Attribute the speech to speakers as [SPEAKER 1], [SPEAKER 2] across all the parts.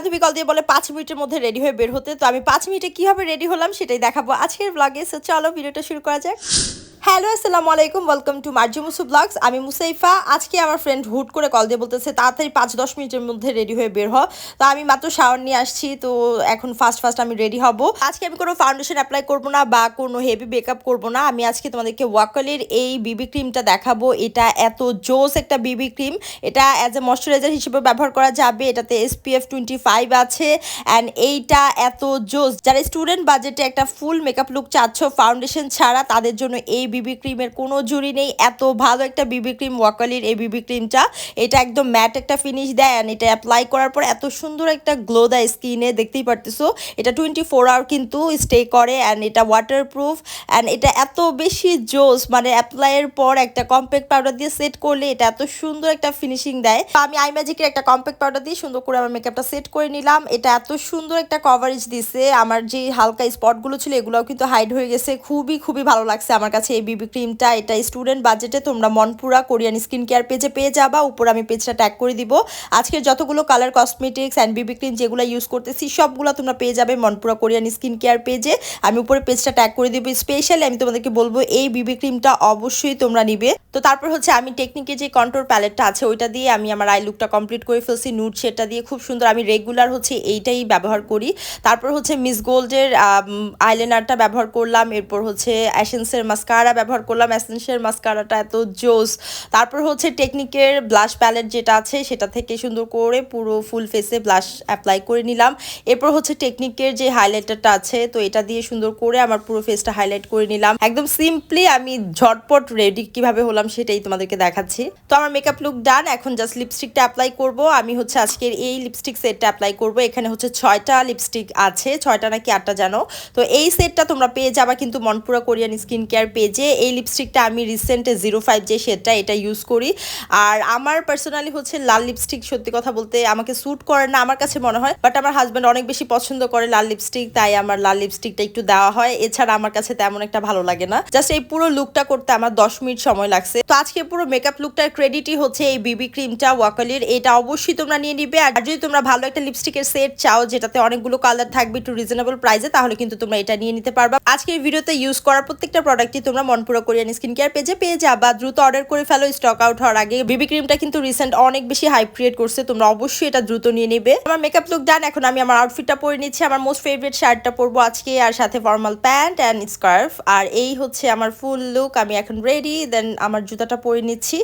[SPEAKER 1] বান্ধবী কল দিয়ে বলে, পাঁচ মিনিটের মধ্যে রেডি হয়ে বের হতে। তো আমি পাঁচ মিনিটে কীভাবে রেডি হলাম সেটাই দেখাবো আজকের ব্লগে সো চলো ভিডিওটা শুরু করা যাক। হ্যালো, আসসালামু আলাইকুম welcome to Marju Musu vlogs আমি মুসাইফা। আজকে আমার ফ্রেন্ড হুট করে কল দিয়ে বলতেছে, তাড়াতাড়ি পাঁচ, দশ মিনিটের মধ্যে রেডি হয়ে বের হ। তো আমি মাত্র শাওয়ার নিয়ে আসছি, তো এখন ফার্স্ট ফার্স্ট আমি রেডি হব। আজকে আমি কোনো ফাউন্ডেশন অ্যাপ্লাই করব না বা কোনো হেভি মেকআপ করব না। আমি আজকে তোমাদেরকে ওয়াকলের এই বিবি ক্রিমটা দেখাবো। এটা এত জোস একটা বিবি ক্রিম এটা অ্যাজ এ ময়শ্চারাইজার হিসেবে ব্যবহার করা যাবে। এটাতে এসপিএফ টোয়েন্টি ফাইভ আছে। অ্যান্ড এইটা এত জোস। যারা স্টুডেন্ট বাজেটে একটা ফুল মেকআপ লুক চাচ্ছ ফাউন্ডেশন ছাড়া, তাদের জন্য এই বিবি ক্রিমের কোনো জুড়ি নেই। এত ভালো একটা বিবি ক্রিম ওয়াকালির এই বিবি ক্রিমটা এটা একদম ম্যাট একটা ফিনিশ দেয় অ্যান্ড এটা অ্যাপ্লাই করার পর এত সুন্দর একটা গ্লো দেয় স্কিনে দেখতেই পারতেছো? এটা টোয়েন্টি ফোর আওয়ার কিন্তু স্টে করে অ্যান্ড এটা ওয়াটার প্রুফ অ্যান্ড এটা এত বেশি জোস মানে অ্যাপ্লাইয়ের পর একটা কম্প্যাক্ট পাউডার দিয়ে সেট করলে এটা এত সুন্দর একটা ফিনিশিং দেয়। তো আমি আই ম্যাজিকের একটা কম্প্যাক্ট পাউডার দিয়ে সুন্দর করে আমার মেকআপটা সেট করে নিলাম। এটা এত সুন্দর একটা কভারেজ দিছে। আমার যে হালকা স্পটগুলো ছিল, এগুলোও কিন্তু হাইড হয়ে গেছে। খুবই খুবই ভালো লাগছে আমার কাছে এই বিবি ক্রিমটা এটা স্টুডেন্ট বাজেটে তোমরা মনপুরা কোরিয়ান স্কিন কেয়ার পেজে পেয়ে যাবা। উপর আমি পেজটা ট্যাগ করে দিব। আজকের যতগুলো colour cosmetics and BB cream যেগুলো ইউজ করতেছি, সবগুলো তোমরা পেয়ে যাবে মনপুরা কোরিয়ান স্কিন কেয়ার পেজে আমি উপরে পেজটা ট্যাগ করে দিব। স্পেশালি আমি তোমাদেরকে বলব, এই বিবি ক্রিমটা অবশ্যই তোমরা নিবে। তো তারপর হচ্ছে আমি টেকনিকে যে কন্ট্রোল প্যালেটটা আছে, ওইটা দিয়ে আমি আমার আই লুকটা কমপ্লিট করে ফেলছি। নুট শেডটা দিয়ে খুব সুন্দর আমি রেগুলার হচ্ছে এইটাই ব্যবহার করি। তারপর হচ্ছে মিস গোল্ডের আইলাইনারটা ব্যবহার করলাম। এরপর হচ্ছে অ্যাসেন্সের মাস্কারা ব্যবহার করলাম অ্যাসেন্সের মাস্কারাটা এত জোস। তারপর হচ্ছে টেকনিকের ব্লাশ প্যালেট যেটা আছে, সেটা থেকে সুন্দর করে পুরো ফুল ফেসে ব্লাশ অ্যাপ্লাই করে নিলাম। এরপর হচ্ছে টেকনিকের যে হাইলাইটারটা আছে, তো এটা দিয়ে সুন্দর করে আমার পুরো ফেসটা হাইলাইট করে নিলাম। একদম সিম্পলি আমি ঝটপট রেডি কীভাবে হলাম সেটাই তোমাদেরকে দেখাচ্ছি। তো আমার মেকআপ লুক ডান, এখন জাস্ট লিপস্টিকটা অ্যাপ্লাই করব। আমি হচ্ছে আজকের এই লিপস্টিক সেটটা অ্যাপ্লাই করব। এখানে হচ্ছে ছয়টা লিপস্টিক আছে, ছয়টা নাকি আটটা জানো? তো এই সেটটা তোমরা পেয়ে যাবা কিন্তু মনপুরা কোরিয়ান স্কিন কেয়ার পেজে। এই লিপস্টিকটা আমি রিসেন্ট জিরো ফাইভ যে শেডটা এটা ইউজ করি। আর আমার পার্সোনালি হচ্ছে লাল লিপস্টিক সত্যি কথা বলতে আমাকে স্যুট করে না, আমার কাছে মনে হয়। বাট আমার হাজব্যান্ড অনেক বেশি পছন্দ করে লাল লিপস্টিক তাই আমার লাল লিপস্টিকটা একটু দেওয়া হয়। এছাড়া আমার কাছে তেমন একটা ভালো লাগে না। জাস্ট এই পুরো লুকটা করতে আমার দশ মিনিট সময় লাগছে। তো আজকে পুরো মেকআপ লুকটার ক্রেডিটই হচ্ছে এই বিবি ক্রিমটা ওয়াকালির এটা অবশ্যই তোমরা নিয়ে নিবে। আর যদি তোমরা ভালো একটা লিপস্টিকের সেট চাও, যেটাতে অনেকগুলো কালার থাকবে একটু রিজনেবল প্রাইসে তাহলে কিন্তু তোমরা এটা নিয়ে নিতে পারবা। আজকের ভিডিওতে ইউজ করা প্রত্যেকটা প্রোডাক্টই তোমরা মনপুরা কোরিয়ান স্কিন কেয়ার পেজে পেয়ে যাবা দ্রুত অর্ডার করে ফেলো স্টক আউট হওয়ার আগে। বিবি ক্রিমটা কিন্তু রিসেন্ট অনেক বেশি হাইপ ক্রিয়েট করছে, তোমরা অবশ্যই এটা দ্রুত নিয়ে নিবে। আমার মেকআপ লুক ডান এখন আমি আমার আউটফিটটা পরে নিচ্ছি। আমার মোস্ট ফেভারিট শার্টটা পরবো আজকে, আর সাথে ফর্মাল প্যান্ট অ্যান্ড স্কার্ফ আর এই হচ্ছে আমার ফুল লুক আমি এখন রেডি দেন আমার জুতাটা পরে নিচ্ছি।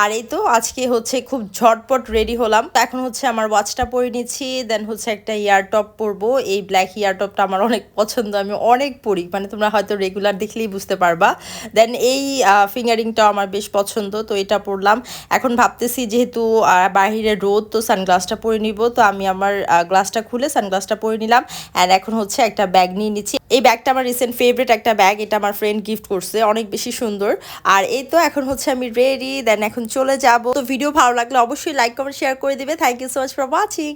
[SPEAKER 1] আর এই তো, আজকে হচ্ছে খুব ঝটপট রেডি হলাম। তো এখন হচ্ছে আমার ওয়াচটা পরে নিচ্ছি দেন হচ্ছে একটা ইয়ার টপ পরবো। এই ব্ল্যাক ইয়ার টপটা আমার অনেক পছন্দ, আমি অনেক পরি। মানে তোমরা হয়তো রেগুলার দেখলেই বুঝতে পারবা। দেন এই ফিঙ্গারিংটাও আমার বেশ পছন্দ, তো এটা পরলাম। এখন ভাবতেছি যেহেতু বাহিরে রোদ, তো সানগ্লাসটা পরে নিব। তো আমি আমার গ্লাসটা খুলে সানগ্লাসটা পরে নিলাম। অ্যান্ড এখন হচ্ছে একটা ব্যাগ নিয়ে নিচ্ছি। এই ব্যাগটা আমার রিসেন্ট ফেভারিট একটা ব্যাগ এটা আমার ফ্রেন্ড গিফট করছে। অনেক বেশি সুন্দর। আর এই তো এখন হচ্ছে আমি রেডি দেন এখন চলে যাব। তো ভিডিও ভালো লাগলে অবশ্যই লাইক কমেন্ট শেয়ার করে দিবে। Thank you so much for watching